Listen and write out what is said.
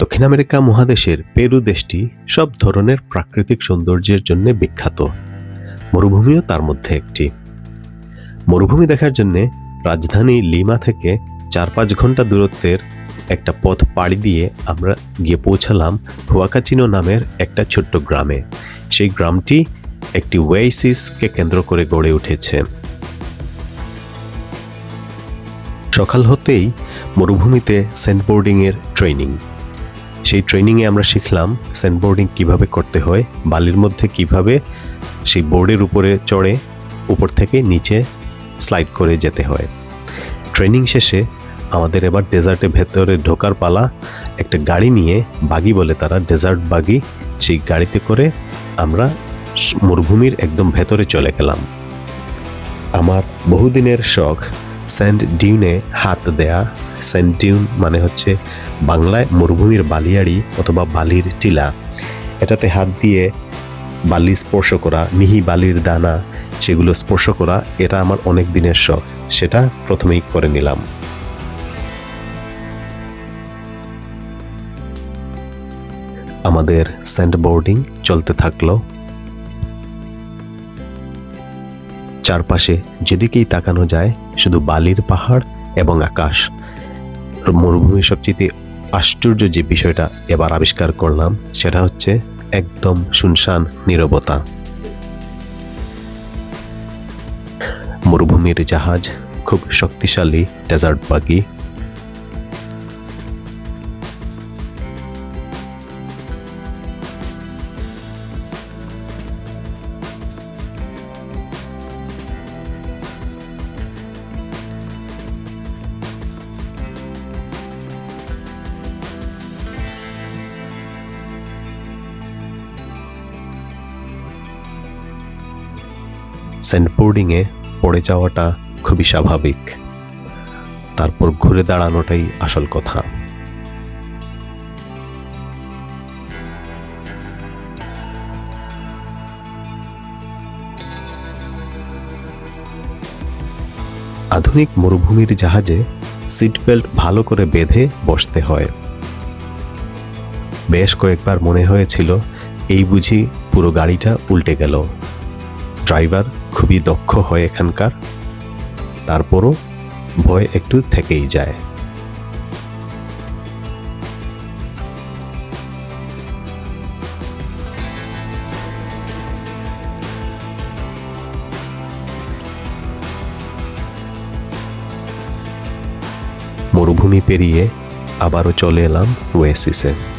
দক্ষিণ আমেরিকা মহাদেশের পেরু দেশটি সব ধরনের প্রাকৃতিক সৌন্দর্যের জন্য বিখ্যাত। মরুভূমিও তার মধ্যে একটি। মরুভূমি দেখার জন্য রাজধানী লিমা থেকে চার পাঁচ ঘণ্টা দূরত্বের একটা পথ পাড়ি দিয়ে আমরা গিয়ে পৌঁছালাম হুয়াকাচিনো নামের একটা ছোট্ট গ্রামে। সেই গ্রামটি একটি ওয়েসিসকে কেন্দ্র করে গড়ে উঠেছে। সকাল হতেই মরুভূমিতে স্যান্ডবোর্ডিংয়ের ট্রেনিং। সেই ট্রেনিংয়ে আমরা শিখলাম স্যান্ডবোর্ডিং কীভাবে করতে হয়, বালির মধ্যে কীভাবে সেই বোর্ডের উপরে চড়ে, উপর থেকে নিচে স্লাইড করে যেতে হয়। ট্রেনিং শেষে আমাদের এবার ডেজার্টের ভেতরে ঢোকার পালা, একটা গাড়ি নিয়ে বাগি বলে তারা ডেজার্ট বাগি, সেই গাড়িতে করে আমরা মরুভূমির একদম ভেতরে চলে গেলাম। আমার বহুদিনের শখ স্যান্ড ডিউনে হাত দেয়া। স্যান্ড ডিউন মানে হচ্ছে বাংলায় মরুভূমির বালিয়াড়ি অথবা বালির টিলা। এটাতে হাত দিয়ে বালি স্পর্শ করা, মিহি বালির দানা সেগুলো স্পর্শ করা, এটা আমার অনেক দিনের শখ। সেটা প্রথমেই করে নিলাম। আমাদের স্যান্ড বোর্ডিং চলতে থাকল। চারপাশে যেদিকেই তাকানো যায়, শুধু বালির পাহাড় এবং আকাশ। মরুভূমির সবচেয়ে আশ্চর্য যে বিষয়টা এবার আবিষ্কার করলাম, সেটা হচ্ছে একদম শুনশান নিরবতা। মরুভূমির জাহাজ খুব শক্তিশালী ডেজার্ট বাগি স্যান্ডবোর্ডিংয়ে পড়ে যাওয়াটা খুবই স্বাভাবিক। তারপর ঘুরে দাঁড়ানোটাই আসল কথা। আধুনিক মরুভূমির জাহাজে সিট বেল্ট ভালো করে বেঁধে বসতে হয়। বেশ কয়েকবার মনে হয়েছিল, এই বুঝি পুরো গাড়িটা উল্টে গেল। ড্রাইভার খুবই দক্ষ হয় এখানকার। তারপরও ভয় একটু থেকেই যায়। মরুভূমি পেরিয়ে আবারও চলে এলাম ওয়েসিসে।